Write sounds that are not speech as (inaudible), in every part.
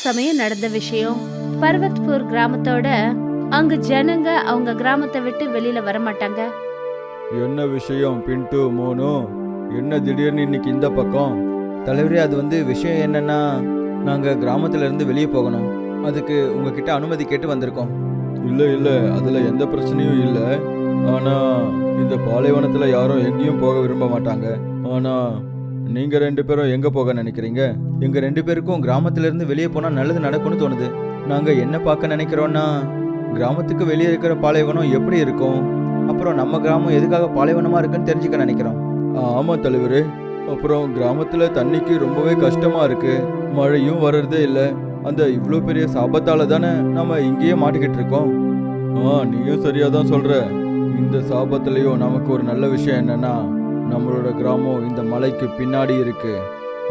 சமயம் நடந்த விஷயம். பர்வத்பூர் கிராமத்தோட அங்க ஜனங்க அவங்க கிராமத்தை விட்டு வெளியில வர மாட்டாங்க என்ன விஷயம் பின்ட்டு மோனு? என்ன திடீர்னு இன்னைக்கு இந்த பக்கம்? தலைவரே அது வந்து விஷயம் என்னன்னா நாங்க கிராமத்துல இருந்து வெளியே போகணும். அதுக்கு உங்ககிட்ட அனுமதி கேட்டு வந்திருக்கோம். இல்ல இல்ல அதுல எந்த பிரச்சனையும் இல்ல. ஆனா இந்த பாலைவனத்துல யாரும் எங்கேயும் போக விரும்ப மாட்டாங்க. ஆனா நீங்க ரெண்டு பேரும் எங்க போக நினைக்கிறீங்க? எங்க ரெண்டு பேருக்கும் கிராமத்துல இருந்து வெளியே போனா நல்லது நடக்கும்னு தோணுது. நாங்க என்ன பார்க்க நினைக்கிறோம்னா கிராமத்துக்கு வெளியே இருக்கிற பாலைவனம் எப்படி இருக்கும்? அப்புறம் நம்ம கிராமம் எதுக்காக பாலைவனமா இருக்குன்னு தெரிஞ்சுக்க நினைக்கிறோம். ஆமா தலைவர். அப்புறம் கிராமத்துல தண்ணிக்கு ரொம்பவே கஷ்டமா இருக்கு. மழையும் வர்றதே இல்லை. அந்த இவ்வளோ பெரிய சாபத்தால தானே நம்ம இங்கேயே மாட்டிக்கிட்டு இருக்கோம். ஆ நீயும் சரியாக தான் சொல்ற. இந்த சாபத்திலையும் நமக்கு ஒரு நல்ல விஷயம் என்னன்னா நம்மளோட கிராமம் இந்த மலைக்கு பின்னாடி இருக்கு.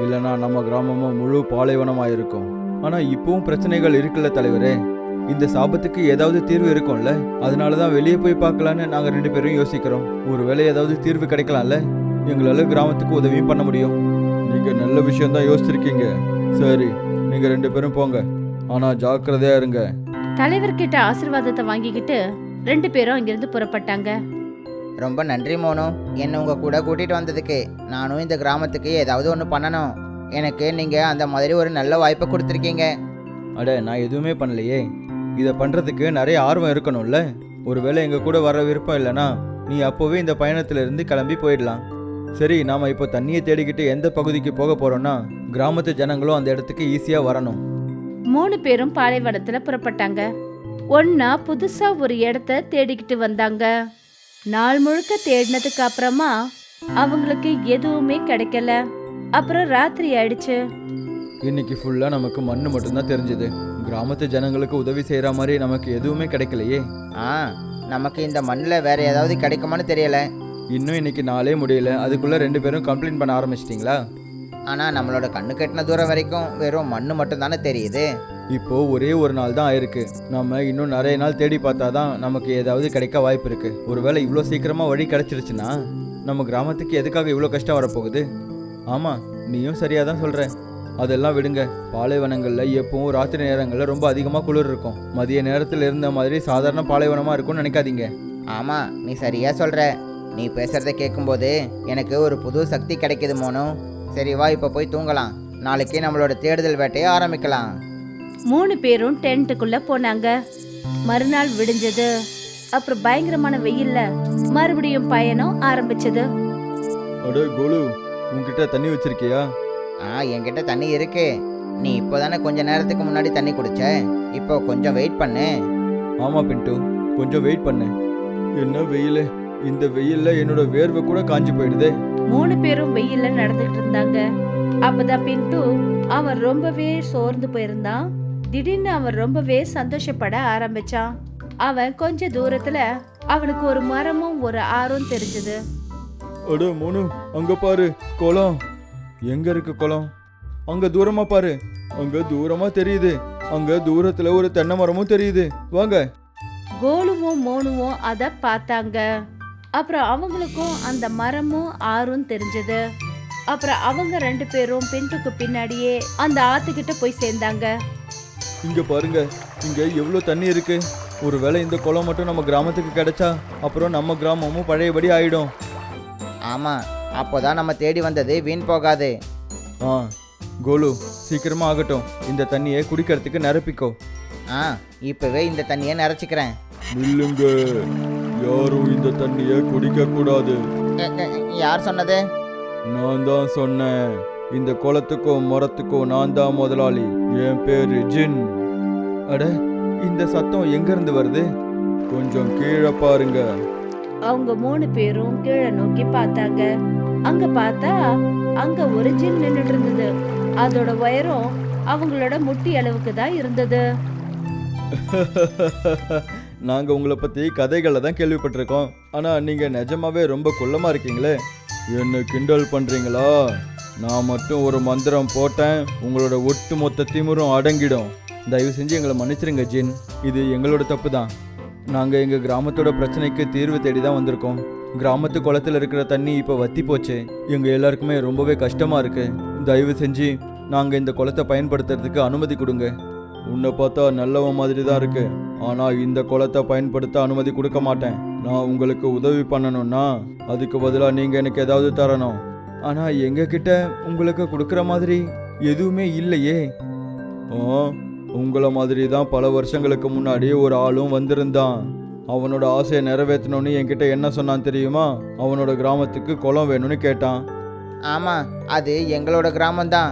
இல்லைன்னா நம்ம கிராமமும் முழு பாலைவனமாக இருக்கும். ஆனால் இப்பவும் பிரச்சனைகள் இருக்குல்ல தலைவரே? இந்த சாபத்துக்கு ஏதாவது தீர்வு இருக்கும்ல? அதனால தான் வெளியே போய் பார்க்கலான்னு நாங்கள் ரெண்டு பேரும் யோசிக்கிறோம். ஒருவேளை ஏதாவது தீர்வு கிடைக்கலாம்ல? எங்களால் கிராமத்துக்கு உதவியும் பண்ண முடியும். நீங்கள் நல்ல விஷயம் தான் யோசிச்சிருக்கீங்க. சரி நீங்கள் ரெண்டு பேரும் போங்க. ஆனால் ஜாக்கிரதையா இருங்க. தலைவர்கிட்ட ஆசீர்வாதத்தை வாங்கிக்கிட்டு ரெண்டு பேரும் அங்கிருந்து புறப்பட்டாங்க. ரொம்ப நன்றி மோனு. என்னை உங்கள் கூட கூட்டிகிட்டு வந்ததுக்கு நானும் இந்த கிராமத்துக்கு ஏதாவது ஒன்று பண்ணணும். எனக்கு நீங்கள் அந்த மாதிரி ஒரு நல்ல வாய்ப்பை கொடுத்துருக்கீங்க. அட நான் எதுவுமே பண்ணலையே. இதை பண்றதுக்கு நிறைய ஆர்வம் இருக்கணும்ல. ஒருவேளை எங்க கூட வர விருப்பம் இல்லைனா நீ அப்போவே இந்த பயணத்துல இருந்து கிளம்பி போயிடலாம். சரி நாம இப்போ தண்ணியை தேடிக்கிட்டு எந்த பகுதிக்கு போக போறோம்னா கிராமத்து ஜனங்களும் அந்த இடத்துக்கு ஈஸியா வரணும். மூணு பேரும் பாலைவனத்துல புறப்பட்டாங்க. ஒன்னா புதுசா ஒரு இடத்த தேடிக்கிட்டு வந்தாங்க. நாள் முழுக்க தேடினதுக்கு அப்புறமா அவங்களுக்கு எதுவுமே கிடைக்கல. அப்புறம் ராத்திரி ஆயிடுச்சு. இன்னைக்கு ஃபுல்லா நமக்கு மண்ணு மட்டும்தான் தெரிஞ்சது. கிராமத்து ஜனங்களுக்கு உதவி செய்யற மாதிரி நமக்கு எதுவுமே கிடைக்கலையே. ஆ நமக்கு இந்த மண்ணில் வேற ஏதாவது கிடைக்குமான்னு தெரியல. இன்னும் இன்னைக்கு நாளே முடியல. அதுக்குள்ள ரெண்டு பேரும் கம்ப்ளைண்ட் பண்ண ஆரம்பிச்சிட்டிங்களா? ஆனால் நம்மளோட கண்ணு கட்டின தூரம் வரைக்கும் வெறும் மண்ணு மட்டும்தானே தெரியுது. இப்போ ஒரே ஒரு நாள் தான் ஆயிருக்கு. நம்ம இன்னும் நிறைய நாள் தேடி பார்த்தா தான் நமக்கு ஏதாவது கிடைக்க வாய்ப்பு இருக்கு. ஒருவேளை இவ்வளோ சீக்கிரமா வழி கிடைச்சிருச்சுன்னா நம்ம கிராமத்துக்கு எதுக்காக இவ்வளோ கஷ்டம் வரப்போகுது? ஆமா நீயும் சரியா தான் சொல்ற. அதெல்லாம் விடுங்க. பாலைவனங்களில் எப்பவும் ராத்திரி நேரங்களில் ரொம்ப அதிகமாக குளிர் இருக்கும். மதிய நேரத்தில் இருந்த மாதிரி சாதாரண பாலைவனமாக இருக்கும்னு நினைக்காதீங்க. ஆமாம் நீ சரியாக சொல்கிற நீ பேசுகிறத கேட்கும்போது எனக்கு ஒரு புது சக்தி கிடைக்குது மோனும் சரி வா இப்போ போய் தூங்கலாம். நாளைக்கு நம்மளோட தேடுதல் வேட்டையை ஆரம்பிக்கலாம். மூணு பேரும் டென்ட்டுக்குள்ள போனாங்க. மறுநாள் விடிஞ்சது. அப்புறம் பயங்கரமான வெயில்ல மறுபடியும் பயணம் ஆரம்பிச்சது. அடே கோலு உன்கிட்ட தண்ணி வச்சிருக்கியா? ஆ என்கிட்ட தண்ணி இருக்கு. நீ இப்போதானே கொஞ்ச நேரத்துக்கு முன்னாடி தண்ணி குடிச்ச? இப்போ கொஞ்சம் வெயிட் பண்ணு. ஆமா பின்ட்டு கொஞ்சம் வெயிட் பண்ணு. என்ன வெயில்? இந்த வெயில்ல என்னோட வேர்வை கூட காஞ்சி போயிடுதே. மூணு பேரும் வெயில்ல நடந்துட்டு இருந்தாங்க. அப்பதான் பின்ட்டு அவன் ரொம்பவே சோர்ந்து போயிருந்தான். திடீர்னு அவன் ரொம்பவே சந்தோஷப்பட ஆரம்பிச்சான். அவன் கொஞ்ச தூரத்துல அவனுக்கு ஒரு மரமும் ஒரு ஆறும் தெரிஞ்சது. அட மோனு அங்க பாரு குளம். எங்க இருக்கு குளம்? அங்க தூரமா பாரு. அங்க தூரமா தெரியுது. அங்க தூரத்துல ஒரு தென்னை மரமும் தெரியுது. வாங்க. கோலுவும் மோனுவும் அத பார்த்தாங்க. அப்புறம் அவங்களுக்கும் அந்த மரமும் ஆறும் தெரிஞ்சது. அப்புறம் அவங்க ரெண்டு பேரும் பின்ட்டுக்கு பின்னாடியே அந்த ஆத்துக்கிட்ட போய் சேர்ந்தாங்க. இங்க பாருங்க இங்க எவ்வளவு தண்ணி இருக்கு. ஒருவேளை இந்த குளம் மட்டும் நம்ம கிராமத்துக்கு கிடைச்சா அப்புறம் நம்ம கிராமமும் பழையபடி ஆயிடும். ஆமாம் அப்போதான் நம்ம தேடி வந்தது வீண் போகாது. ஆ கோலு சீக்கிரமா ஆகட்டும். இந்த தண்ணியை குடிக்கிறதுக்கு நிரப்பிக்கோ. ஆ இப்போவே இந்த தண்ணியை நிறச்சிக்கிறேன் நில்லுங்க. யாரும் இந்த தண்ணியை குடிக்க கூடாது யார் சொன்னது? நான் தான் சொன்னேன். இந்த குளத்துக்கும் மரத்துக்கும் நான் தான் முதலாளி. என் பேரு ஜின். அட இந்த சத்தம் எங்க இருந்து வருது? கொஞ்சம் கீழே பாருங்க. அவங்க மூணு பேரும் கீழே நோக்கி பார்த்தாங்க. அங்க பார்த்தா அங்க ஒரு ஜின் நின்னுட்டு இருந்தது. அதோட உயரம் அவங்களோட முட்டி அளவுக்கு தான் இருந்தது. (laughs) நாங்க உங்களை பத்தி கதைகளை தான் கேள்விப்பட்டிருக்கோம். ஆனா நீங்க நிஜமாவே ரொம்ப குள்ளமா இருக்கீங்களே. என்ன கிண்டல் பண்றீங்களா? நான் மட்டும் ஒரு மந்திரம் போட்டேன். உங்களோட ஒட்டு மொத்த திமிரும் அடங்கிடும். தயவு செஞ்சு எங்களை மன்னிச்சிருங்க ஜின். இது எங்களோட தப்பு தான் நாங்கள் எங்கள் கிராமத்தோட பிரச்சனைக்கு தீர்வு தேடி தான் வந்திருக்கோம். கிராமத்து குளத்துல இருக்கிற தண்ணி இப்போ வத்தி போச்சு. எங்கள் எல்லாருக்குமே ரொம்பவே கஷ்டமாக இருக்குது தயவு செஞ்சு நாங்கள் இந்த குளத்தை பயன்படுத்துறதுக்கு அனுமதி கொடுங்க. உன்னை பார்த்தா நல்லவன் மாதிரி தான் இருக்கு. ஆனால் இந்த குளத்தை பயன்படுத்த அனுமதி கொடுக்க மாட்டேன். நான் உங்களுக்கு உதவி பண்ணணும்னா அதுக்கு பதிலாக நீங்கள் எனக்கு ஏதாவது தரணும். ஆனா எங்க கிட்ட உங்களுக்கு கொடுக்குற மாதிரி எதுவுமே இல்லையே. ஆ உங்களை மாதிரி தான் பல வருஷங்களுக்கு முன்னாடி ஒரு ஆளும் வந்திருந்தான். அவனோட ஆசையை நிறைவேற்றணும்னு என்கிட்ட என்ன சொன்னான் தெரியுமா? அவனோட கிராமத்துக்கு குளம் வேணும்னு கேட்டான். ஆமாம் அது எங்களோட கிராமம்தான்.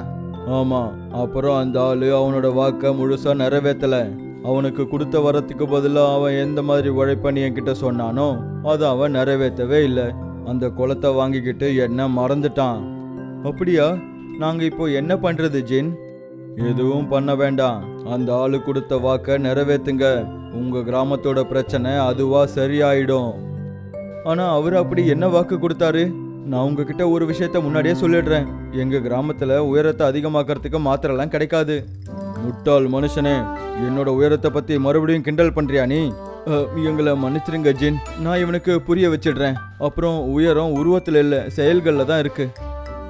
ஆமாம் அப்புறம் அந்த ஆள் அவனோட வாக்கை முழுசாக நிறைவேற்றலை அவனுக்கு கொடுத்த வரத்துக்கு பதிலாக அவன் எந்த மாதிரி உழைப்பன்னு என்கிட்ட சொன்னானோ அதை அவன் நிறைவேற்றவே இல்லை. அந்த குளத்தை வாங்கிக்கிட்டு என்ன மறந்துட்டான். அப்படியா? நாங்கள் இப்போ என்ன பண்ணுறது ஜின்? எதுவும் பண்ண வேண்டாம். அந்த ஆளு கொடுத்த வாக்கை நிறைவேத்துங்க. உங்க கிராமத்தோட பிரச்சனை அதுவா சரியாயிடும். ஆனா அவர் அப்படி என்ன வாக்கு கொடுத்தாரு? நான் உங்ககிட்ட ஒரு விஷயத்த முன்னாடியே சொல்லிடுறேன். எங்க கிராமத்துல உயரத்தை அதிகமாக்கறதுக்கு மாத்திரைலாம் கிடைக்காது. முட்டாள் மனுஷனே என்னோட உயரத்தை பத்தி மறுபடியும் கிண்டல் பண்றியா நீ? எங்களை மன்னிச்சிருங்க ஜின். நான் இவனுக்கு புரிய வச்சிடுறேன். அப்புறம் உயரம் உருவத்தில் இல்லை செயல்களில் தான் இருக்கு.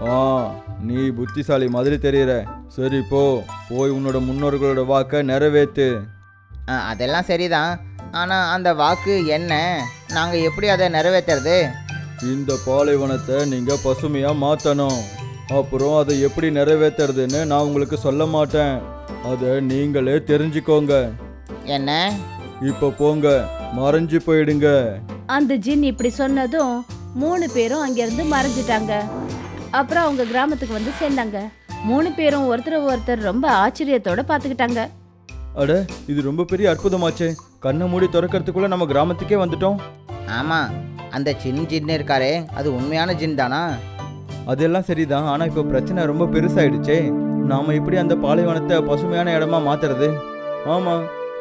ஆ நீ புத்திசாலி மாதிரி தெரியற. சரி போ. போய் உன்னோட முன்னோர்களோட வாக்கை நிறைவேத்து. ஆ, அதெல்லாம் சரிதான். ஆனால் அந்த வாக்கு என்ன? நாங்கள் எப்படி அதை நிறைவேற்றுறது இந்த பாலைவனத்தை நீங்க பசுமையா மாத்தணும். அப்புறம் அதை எப்படி நிறைவேத்துறதுன்னு நான் உங்களுக்கு சொல்ல மாட்டேன். அதை நீங்களே தெரிஞ்சுக்கோங்க. என்ன? இப்போ போங்க மறைஞ்சு போயிடுங்க. அந்த ஜின் இப்படி சொன்னதும் மூணு பேரும் அங்கிருந்து மறைஞ்சிட்டாங்க. அப்புறம் அவங்க கிராமத்துக்கு வந்து சேர்ந்தாங்க. மூணு பேரும் ஒருத்தர் ஒருத்தர் ரொம்ப ஆச்சரியத்தோட பார்த்துக்கிட்டாங்க. அட இது ரொம்ப பெரிய அற்புதமாச்சே. கண்ணை மூடி திறக்கறதுக்குள்ள நம்ம கிராமத்துக்கே வந்துட்டோம். ஆமாம் அந்த சின் ஜின் இருக்காரே அது உண்மையான ஜின் தானா? அதெல்லாம் சரிதான் ஆனா இப்போ பிரச்சனை ரொம்ப பெருசாயிடுச்சே. நாம எப்படி அந்த பாலைவனத்தை பசுமையான இடமா மாத்துறது? ஆமா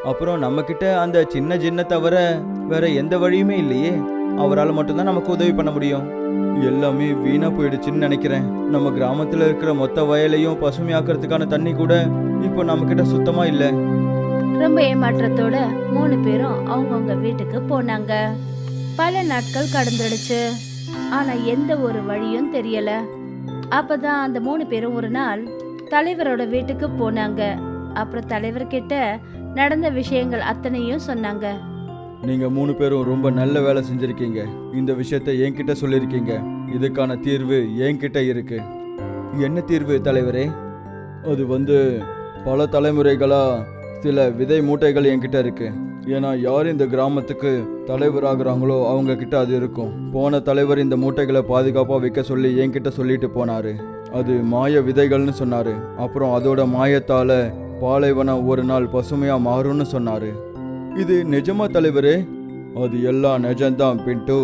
அப்புறம் நம்மக்கிட்ட அந்த சின்ன சின்ன தவிர வேற எந்த வழியுமே இல்லையே. அவரால் மட்டும்தான் நமக்கு உதவி பண்ண முடியும். எல்லாமே வீணா போயிடுச்சுன்னு நினைக்கிறேன். நம்ம கிராமத்துல இருக்கிற மொத்த வயலையும் பசுமையாக்குறதுக்கான தண்ணி கூட இப்போ நம்ம கிட்ட சுத்தமா இல்லை. ரொம்ப ஏமாற்றத்தோட மூணு பேரும் அவங்கவுங்க வீட்டுக்கு போனாங்க. பல நாட்கள் கடந்துடுச்சு. ஆனா எந்த ஒரு வழியும் தெரியல. அப்பதான் அந்த மூணு பேரும் ஒரு நாள் தலைவரோட வீட்டுக்கு போனாங்க. அப்புறம் தலைவர்கிட்ட நடந்த விஷயங்கள் அத்தனையும் சொன்னாங்க. நீங்க மூணு பேரும் ரொம்ப நல்ல வேலை செஞ்சிருக்கீங்க. இந்த விஷயத்த என்கிட்ட சொல்லியிருக்கீங்க இதுக்கான தீர்வு என்கிட்ட இருக்கு. என்ன தீர்வு தலைவரே? அது வந்து பல தலைமுறைகளா சில விதை மூட்டைகள் என்கிட்ட இருக்கு. ஏன்னா யார் இந்த கிராமத்துக்கு தலைவராகிறாங்களோ அவங்க கிட்ட அது இருக்கும். போன தலைவர் இந்த மூட்டைகளை பாதுகாப்பாக வைக்க சொல்லி என்கிட்ட சொல்லிட்டு போனாரு. அது மாய விதைகள்னு சொன்னாரு. அப்புறம் அதோட மாயத்தால பாலைவனம் ஒரு நாள் பசுமையா மாறும்னு சொன்னாரு. இது நிஜமா தலைவரே? அது எல்லாம் நிஜம்தான் பின்ட்டு.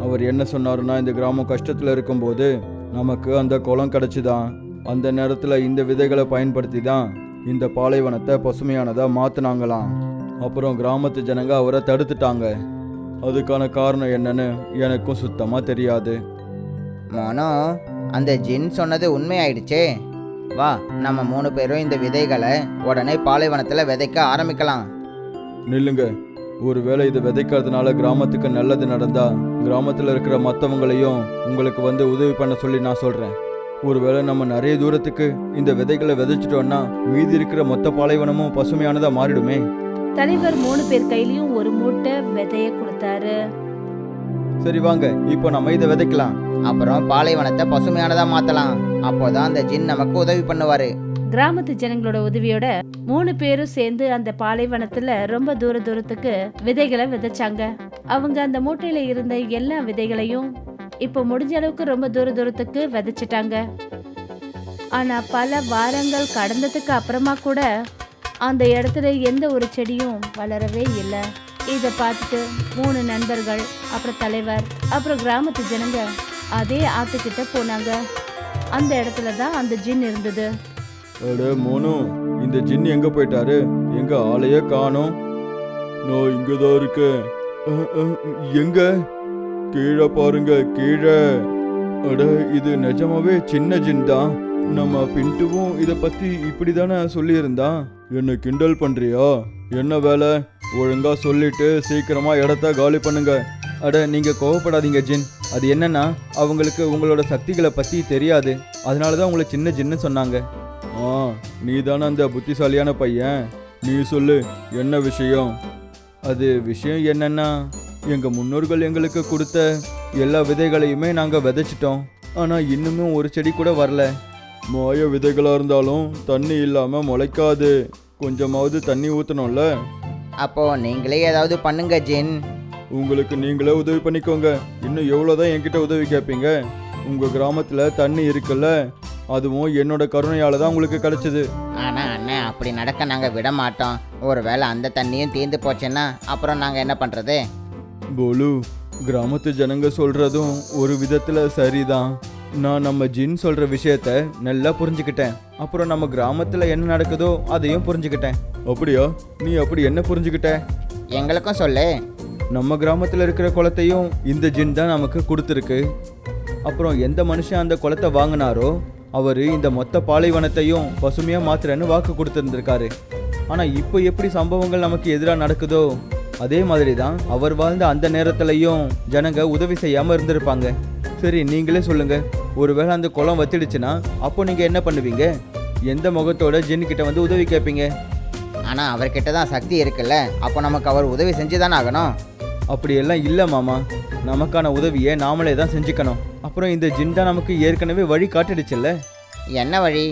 அவர் என்ன சொன்னாருன்னா இந்த கிராமம் கஷ்டத்தில் இருக்கும்போது நமக்கு அந்த குளம் கிடச்சிதான். அந்த நேரத்தில் இந்த விதைகளை பயன்படுத்தி தான் இந்த பாலைவனத்தை பசுமையானதாக மாற்றினாங்களாம் அப்புறம் கிராமத்து ஜனங்க அவரை தடுத்துட்டாங்க. அதுக்கான காரணம் என்னன்னு எனக்கும் சுத்தமாக தெரியாது. ஆனால் அந்த ஜின் சொன்னது உண்மையாயிடுச்சே. வா நம்ம மூணு பேரும் இந்த விதைகளை உடனே பாலைவனத்தில் விதைக்க ஆரம்பிக்கலாம். நில்லுங்க. ஒருவேளை இதை விதைக்கிறதுனால கிராமத்துக்கு நல்லது நடந்தா கிராமத்தில் இருக்கிற மற்றவங்களையும் உங்களுக்கு வந்து உதவி பண்ண சொல்லி நான் சொல்கிறேன் ஒருவேளை நம்ம நிறைய தூரத்துக்கு இந்த விதைகளை விதைச்சிட்டோம்னா மீதி இருக்கிற மொத்த பாலைவனமும் பசுமையானதாக மாறிடுமே. தலைவர் மூணு பேர் கையிலயும் ஒரு மூட்டை விதைய கொடுத்தாரு. சரி வாங்க இப்போ நம்ம இதை விதைக்கலாம். அப்புறம் பாலைவனத்தை பசுமையானதாக மாற்றலாம் அப்போதான் அந்த ஜின் நமக்கு உதவி பண்ணுவார். கிராமத்து ஜனங்களோட உதவியோட மூணு பேரும் சேர்ந்து அந்த பாலைவனத்துல ரொம்ப தூர தூரத்துக்கு விதைகளை விதைச்சாங்க. அவங்க அந்த மூட்டையில இருந்த எல்லா விதைகளையும் இப்போ முடிஞ்ச அளவுக்கு ரொம்ப தூர தூரத்துக்கு விதைச்சிட்டாங்க. ஆனா பல வாரங்கள் கடந்ததுக்கு அப்புறமா கூட அந்த இடத்துல எந்த ஒரு செடியும் வளரவே இல்லை. இதை பார்த்துட்டு மூணு நண்பர்கள் அப்புறம் தலைவர் அப்புறம் கிராமத்து ஜனங்க அதே ஆத்துக்கிட்ட போனாங்க. அந்த இடத்துல தான் அந்த ஜின் இருந்தது. அட மோனு இந்த ஜின் எங்க போயிட்டாரு? எங்க ஆளையே காணோம். நான் இங்கதான் இருக்கேன் எங்க? கீழே பாருங்க கீழே. அட இது நிஜமாவே சின்ன ஜின் தான். நம்ம பின்ட்டுவும் இதை பத்தி இப்படி தானே சொல்லியிருந்தான். என்ன கிண்டல் பண்றியா? என்ன வேலை? ஒழுங்கா சொல்லிட்டு சீக்கிரமா இடத்த காலி பண்ணுங்க. அட நீங்க கோவப்படாதீங்க ஜின். அது என்னன்னா அவங்களுக்கு உங்களோட சக்திகளை பத்தி தெரியாது. அதனால தான் உங்களை சின்ன ஜின்னு சொன்னாங்க. ஆ நீ தானே அந்த புத்திசாலியான பையன். நீ சொல்லு என்ன விஷயம்? அது விஷயம் என்னன்னா எங்கள் முன்னோர்கள் எங்களுக்கு கொடுத்த எல்லா விதைகளையுமே நாங்கள் விதைச்சிட்டோம். ஆனால் இன்னுமும் ஒரு செடி கூட வரல. மாய விதைகளாக இருந்தாலும் தண்ணி இல்லாமல் முளைக்காது. கொஞ்சமாவது தண்ணி ஊற்றணும்ல அப்போ நீங்களே ஏதாவது பண்ணுங்க ஜின். உங்களுக்கு நீங்களே உதவி பண்ணிக்கோங்க. இன்னும் எவ்வளோதான் என்கிட்ட உதவி கேட்பீங்க? உங்க கிராமத்துல தண்ணி இருக்குல்ல அதுவும் என்னோட கருணையால தான் உங்களுக்கு கிடைச்சது. ஆனா அண்ணன் அப்படி நடக்க நாங்க விட மாட்டோம். ஒருவேளை அந்த தண்ணியும் தீர்ந்து போச்சுன்னா அப்புறம் நாங்க என்ன பண்றது? போலு கிராமத்து ஜனங்க சொல்றதும் ஒரு விதத்துல சரிதான். நான் நம்ம ஜின் சொல்ற விஷயத்த நல்லா புரிஞ்சுக்கிட்டேன். அப்புறம் நம்ம கிராமத்துல என்ன நடக்குதோ அதையும் புரிஞ்சுக்கிட்டேன். அப்படியா? நீ அப்படி என்ன புரிஞ்சுக்கிட்ட? எங்களுக்கும் சொல்லு. நம்ம கிராமத்துல இருக்கிற குளத்தையும் இந்த ஜின் தான் நமக்கு கொடுத்துருக்கு. அப்புறம் எந்த மனுஷன் அந்த குளத்தை வாங்கினாரோ அவர் இந்த மொத்த பாலைவனத்தையும் பசுமையா மாத்துறேன்னு வாக்கு கொடுத்துருந்துருக்காரு. ஆனா இப்போ எப்படி சம்பவங்கள் நமக்கு எதிராக நடக்குதோ அதே மாதிரி தான் அவர் வாழ்ந்த அந்த நேரத்துலையும் ஜனங்க உதவி செய்யாம இருந்திருப்பாங்க. சரி நீங்களே சொல்லுங்க. ஒருவேளை அந்த குளம் வத்திடுச்சுன்னா அப்போ நீங்க என்ன பண்ணுவீங்க? எந்த முகத்தோட ஜின் கிட்ட வந்து உதவி கேட்பீங்க? ஆனா அவர்கிட்ட தான் சக்தி இருக்குல்ல. அப்போ நமக்கு அவர் உதவி செஞ்சு தானே ஆகணும். அப்படியெல்லாம் இல்லை மாமா. நமக்கான உதவியை நாமளே தான் செஞ்சுக்கணும். அப்புறம் இந்த ஜின் தான் நமக்கு ஏற்கனவே வழி காட்டிடுச்சுல்ல? என்ன வழி?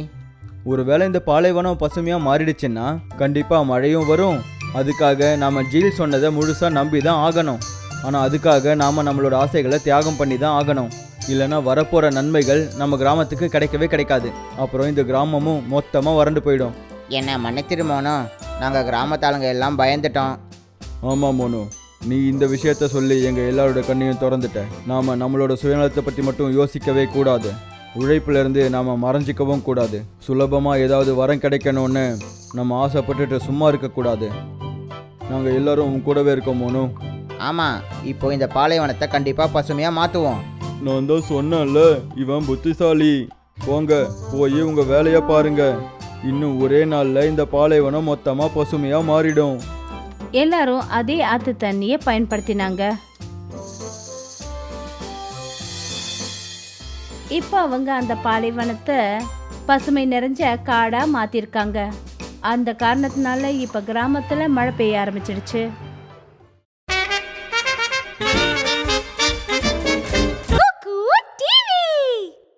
ஒருவேளை இந்த பாலைவனம் பசுமையாக மாறிடுச்சுன்னா கண்டிப்பாக மழையும் வரும். அதுக்காக நாம் ஜீல் சொன்னதை முழுசாக நம்பி தான் ஆகணும். ஆனால் அதுக்காக நாம் நம்மளோட ஆசைகளை தியாகம் பண்ணி தான் ஆகணும். இல்லைன்னா வரப்போகிற நன்மைகள் நம்ம கிராமத்துக்கு கிடைக்கவே கிடைக்காது. அப்புறம் இந்த கிராமமும் மொத்தமாக வறண்டு போயிடும். என்ன மன்னிச்சிருமோனோ நாங்க கிராமத்தாளுங்க எல்லாம் பயந்துட்டோம். ஆமாம் மோனு. நீ இந்த விஷயத்த சொல்லி எங்கள் எல்லாரோட கண்ணையும் திறந்துட்ட. நாம் நம்மளோட சுயநலத்தை பற்றி மட்டும் யோசிக்கவே கூடாது. உழைப்பிலிருந்து நாம் மறைஞ்சிக்கவும் கூடாது. சுலபமாக ஏதாவது வரம் கிடைக்கணும்னு நம்ம ஆசைப்பட்டுட்டு சும்மா இருக்கக்கூடாது நாங்கள் எல்லாரும் கூடவே இருக்கோம் மோனு. ஆமா இப்போ இந்த பாலைவனத்தை கண்டிப்பா பசுமையா மாத்துவோம். நான் தான் சொன்னேன்ல இவன் புத்திசாலி. போங்க போய் உங்கள் வேலையை பாருங்க. இன்னும் ஒரே நாளில் இந்த பாலைவனம் மொத்தமாக பசுமையாக மாறிடும். எல்லாரும் அதே ஆத்து தண்ணியை பயன்படுத்தினாங்க. இப்போ அவங்க அந்த பாலைவனத்தை பசுமை நிறைஞ்ச காடாக மாற்றிருக்காங்க அந்த காரணத்தினால இப்போ கிராமத்தில் மழை பெய்ய ஆரம்பிச்சிடுச்சு.